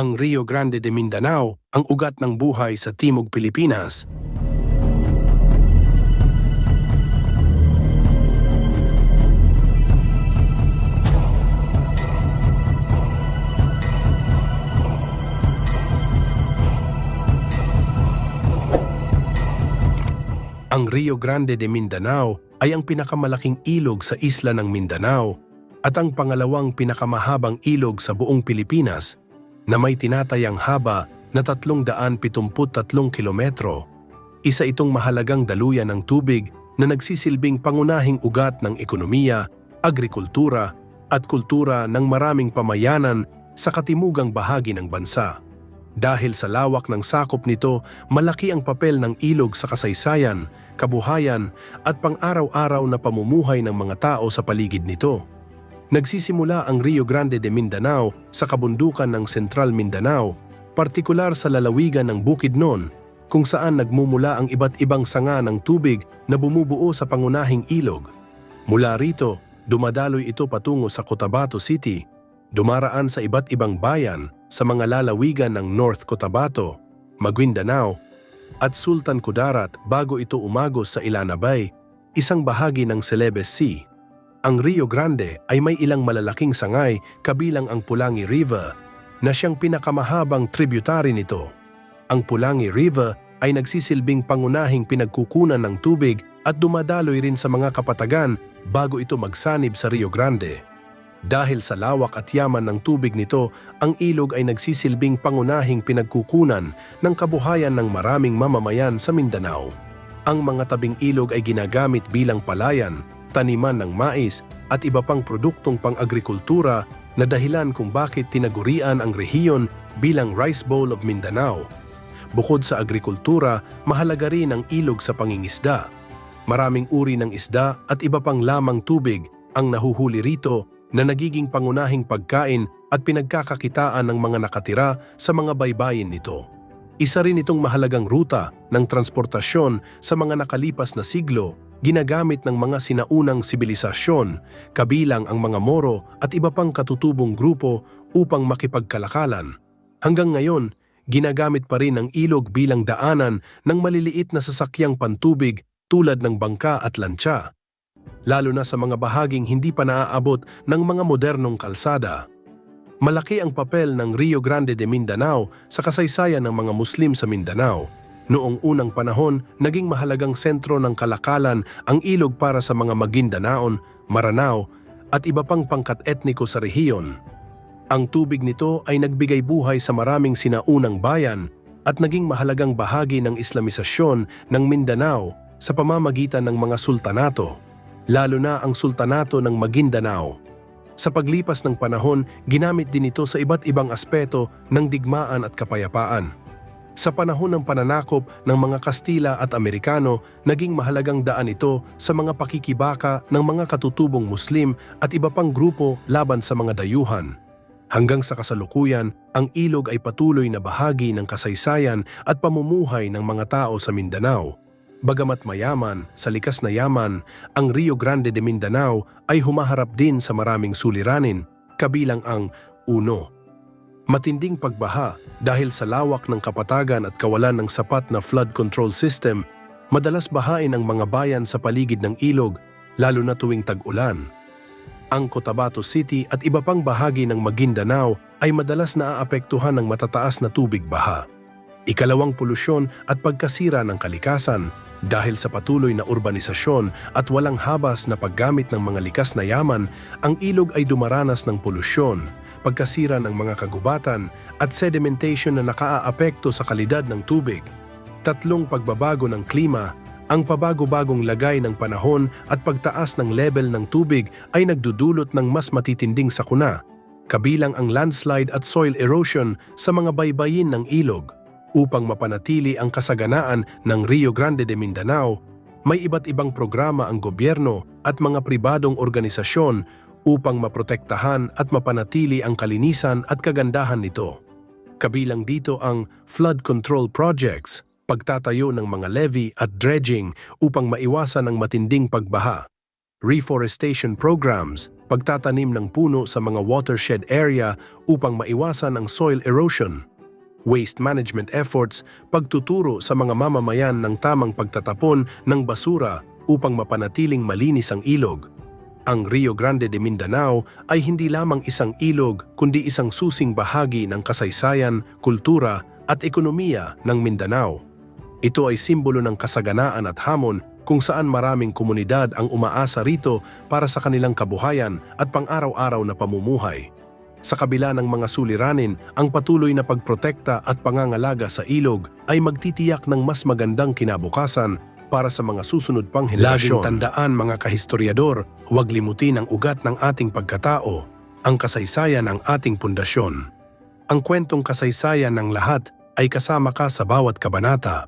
Ang Rio Grande de Mindanao ang ugat ng buhay sa Timog Pilipinas. Ang Rio Grande de Mindanao ay ang pinakamalaking ilog sa isla ng Mindanao at ang pangalawang pinakamahabang ilog sa buong Pilipinas na may tinatayang haba na 373 kilometro. Isa itong mahalagang daluyan ng tubig na nagsisilbing pangunahing ugat ng ekonomiya, agrikultura at kultura ng maraming pamayanan sa katimugang bahagi ng bansa. Dahil sa lawak ng sakop nito, malaki ang papel ng ilog sa kasaysayan, kabuhayan at pang-araw-araw na pamumuhay ng mga tao sa paligid nito. Nagsisimula ang Rio Grande de Mindanao sa kabundukan ng Central Mindanao, partikular sa lalawigan ng Bukidnon, kung saan nagmumula ang iba't ibang sanga ng tubig na bumubuo sa pangunahing ilog. Mula rito, dumadaloy ito patungo sa Cotabato City, dumaraan sa iba't ibang bayan sa mga lalawigan ng North Cotabato, Maguindanao, at Sultan Kudarat bago ito umagos sa Ilana Bay, isang bahagi ng Celebes Sea. Ang Rio Grande ay may ilang malalaking sangay kabilang ang Pulangi River na siyang pinakamahabang tributary nito. Ang Pulangi River ay nagsisilbing pangunahing pinagkukunan ng tubig at dumadaloy rin sa mga kapatagan bago ito magsanib sa Rio Grande. Dahil sa lawak at yaman ng tubig nito, ang ilog ay nagsisilbing pangunahing pinagkukunan ng kabuhayan ng maraming mamamayan sa Mindanao. Ang mga tabing ilog ay ginagamit bilang palayan, taniman ng mais at iba pang produktong pang-agrikultura na dahilan kung bakit tinagurian ang rehiyon bilang Rice Bowl of Mindanao. Bukod sa agrikultura, mahalaga rin ang ilog sa pangingisda. Maraming uri ng isda at iba pang lamang tubig ang nahuhuli rito na nagiging pangunahing pagkain at pinagkakakitaan ng mga nakatira sa mga baybayin nito. Isa rin itong mahalagang ruta ng transportasyon sa mga nakalipas na siglo ginagamit ng mga sinaunang sibilisasyon, kabilang ang mga Moro at iba pang katutubong grupo upang makipagkalakalan. Hanggang ngayon, ginagamit pa rin ang ilog bilang daanan ng maliliit na sasakyang pantubig tulad ng bangka at lantsa lalo na sa mga bahaging hindi pa naaabot ng mga modernong kalsada. Malaki ang papel ng Rio Grande de Mindanao sa kasaysayan ng mga Muslim sa Mindanao. Noong unang panahon, naging mahalagang sentro ng kalakalan ang ilog para sa mga Magindanaon, Maranao at iba pang pangkat etniko sa rehiyon. Ang tubig nito ay nagbigay buhay sa maraming sinaunang bayan at naging mahalagang bahagi ng Islamisasyon ng Mindanao sa pamamagitan ng mga sultanato lalo na ang Sultanato ng Maguindanao. Sa paglipas ng panahon, ginamit din ito sa iba't ibang aspeto ng digmaan at kapayapaan. Sa panahon ng pananakop ng mga Kastila at Amerikano, naging mahalagang daan ito sa mga pakikibaka ng mga katutubong Muslim at iba pang grupo laban sa mga dayuhan. Hanggang sa kasalukuyan, ang ilog ay patuloy na bahagi ng kasaysayan at pamumuhay ng mga tao sa Mindanao. Bagamat mayaman, sa likas na yaman, ang Rio Grande de Mindanao ay humaharap din sa maraming suliranin, kabilang ang uno. Matinding pagbaha dahil sa lawak ng kapatagan at kawalan ng sapat na flood control system, madalas bahain ang mga bayan sa paligid ng ilog, lalo na tuwing tag-ulan. Ang Cotabato City at iba pang bahagi ng Maguindanao ay madalas naaapektuhan ng matataas na tubig baha. Ikalawang polusyon at pagkasira ng kalikasan dahil sa patuloy na urbanisasyon at walang habas na paggamit ng mga likas na yaman, ang ilog ay dumaranas ng polusyon, pagkasira ng mga kagubatan at sedimentation na nakaaapekto sa kalidad ng tubig. Tatlong pagbabago ng klima, ang pabago-bagong lagay ng panahon at pagtaas ng level ng tubig ay nagdudulot ng mas matitinding sakuna, kabilang ang landslide at soil erosion sa mga baybayin ng ilog. Upang mapanatili ang kasaganaan ng Rio Grande de Mindanao, may iba't ibang programa ang gobyerno at mga pribadong organisasyon upang maprotektahan at mapanatili ang kalinisan at kagandahan nito. Kabilang dito ang flood control projects, pagtatayo ng mga levee at dredging upang maiwasan ang matinding pagbaha. reforestation programs, pagtatanim ng puno sa mga watershed area upang maiwasan ang soil erosion, waste management efforts, pagtuturo sa mga mamamayan ng tamang pagtatapon ng basura upang mapanatiling malinis ang ilog. Ang Rio Grande de Mindanao ay hindi lamang isang ilog kundi isang susing bahagi ng kasaysayan, kultura at ekonomiya ng Mindanao. Ito ay simbolo ng kasaganaan at hamon kung saan maraming komunidad ang umaasa rito para sa kanilang kabuhayan at pang-araw-araw na pamumuhay. Sa kabila ng mga suliranin, ang patuloy na pagprotekta at pangangalaga sa ilog ay magtitiyak ng mas magandang kinabukasan para sa mga susunod pang henerasyon. Laging tandaan mga kahistoryador, huwag limutin ang ugat ng ating pagkatao, ang kasaysayan ng ating pundasyon. Ang kwentong kasaysayan ng lahat ay kasama ka sa bawat kabanata